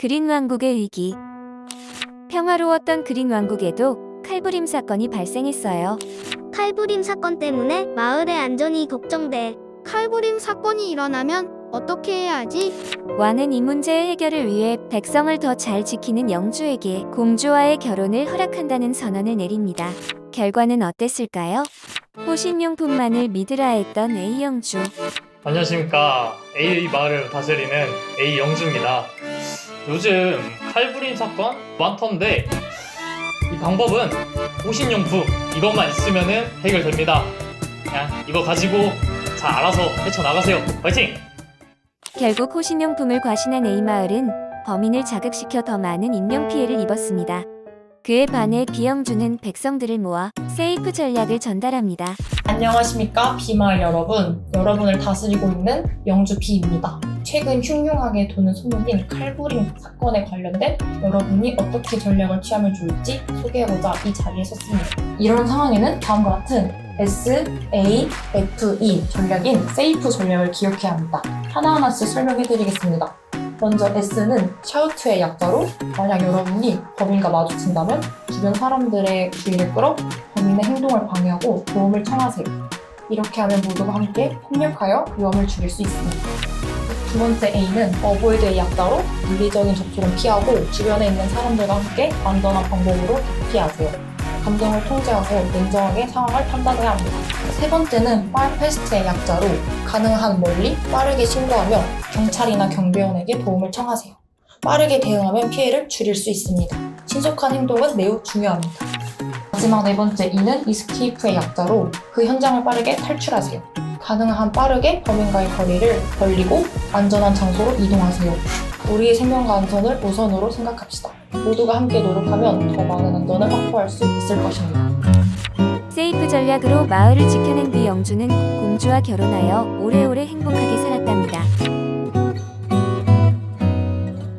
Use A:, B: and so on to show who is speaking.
A: 그린 왕국의 위기. 평화로웠던 그린 왕국에도 칼부림 사건이 발생했어요.
B: 칼부림 사건 때문에 마을의 안전이 걱정돼.
C: 칼부림 사건이 일어나면 어떻게 해야 하지?
A: 왕은 이 문제의 해결을 위해 백성을 더 잘 지키는 영주에게 공주와의 결혼을 허락한다는 선언을 내립니다. 결과는 어땠을까요? 호신용품만을 믿으라 했던 A 영주.
D: 안녕하십니까 AA 마을을 다스리는 A 영주입니다. 요즘 칼부림 사건 많던데 이 방법은 호신용품 이것만 있으면은 해결됩니다. 그냥 이거 가지고 잘 알아서 헤쳐나가세요. 화이팅!
A: 결국 호신용품을 과신한 A 마을은 범인을 자극시켜 더 많은 인명 피해를 입었습니다. 그에 반해 비영주는 백성들을 모아 세이프 전략을 전달합니다.
E: 안녕하십니까 비마을 여러분 여러분을 다스리고 있는 영주 비입니다 최근 흉흉하게 도는 소문인 칼부림 사건에 관련된 여러분이 어떻게 전략을 취하면 좋을지 소개하고자 이 자리에 섰습니다 이런 상황에는 다음과 같은 S, A, F, E 전략인 세이프 전략을 기억해야 합니다 하나하나씩 설명해 드리겠습니다 먼저 S는 샤우트의 약자로 만약 여러분이 범인과 마주친다면 주변 사람들의 주의를 끌어 범인의 행동을 방해하고 도움을 청하세요. 이렇게 하면 모두가 함께 협력하여 위험을 줄일 수 있습니다. 두 번째 A는 어보이드의 약자로 물리적인 접촉은 피하고 주변에 있는 사람들과 함께 안전한 방법으로 대피하세요. 감정을 통제하고 냉정하게 상황을 판단해야 합니다. 세 번째는 빨페스트의 약자로 가능한 멀리 빠르게 신고하며 경찰이나 경비원에게 도움을 청하세요. 빠르게 대응하면 피해를 줄일 수 있습니다. 신속한 행동은 매우 중요합니다. 마지막 네 번째 이는 이스케이프의 약자로 그 현장을 빠르게 탈출하세요. 가능한 빠르게 범인과의 거리를 벌리고 안전한 장소로 이동하세요. 우리의 생명과 안전을 우선으로 생각합시다. 모두가 함께 노력하면 더 많은 안전을 확보할 수 있을 것입니다.
A: 세이프 전략으로 마을을 지켜낸 비영주는 공주와 결혼하여 오래오래 행복한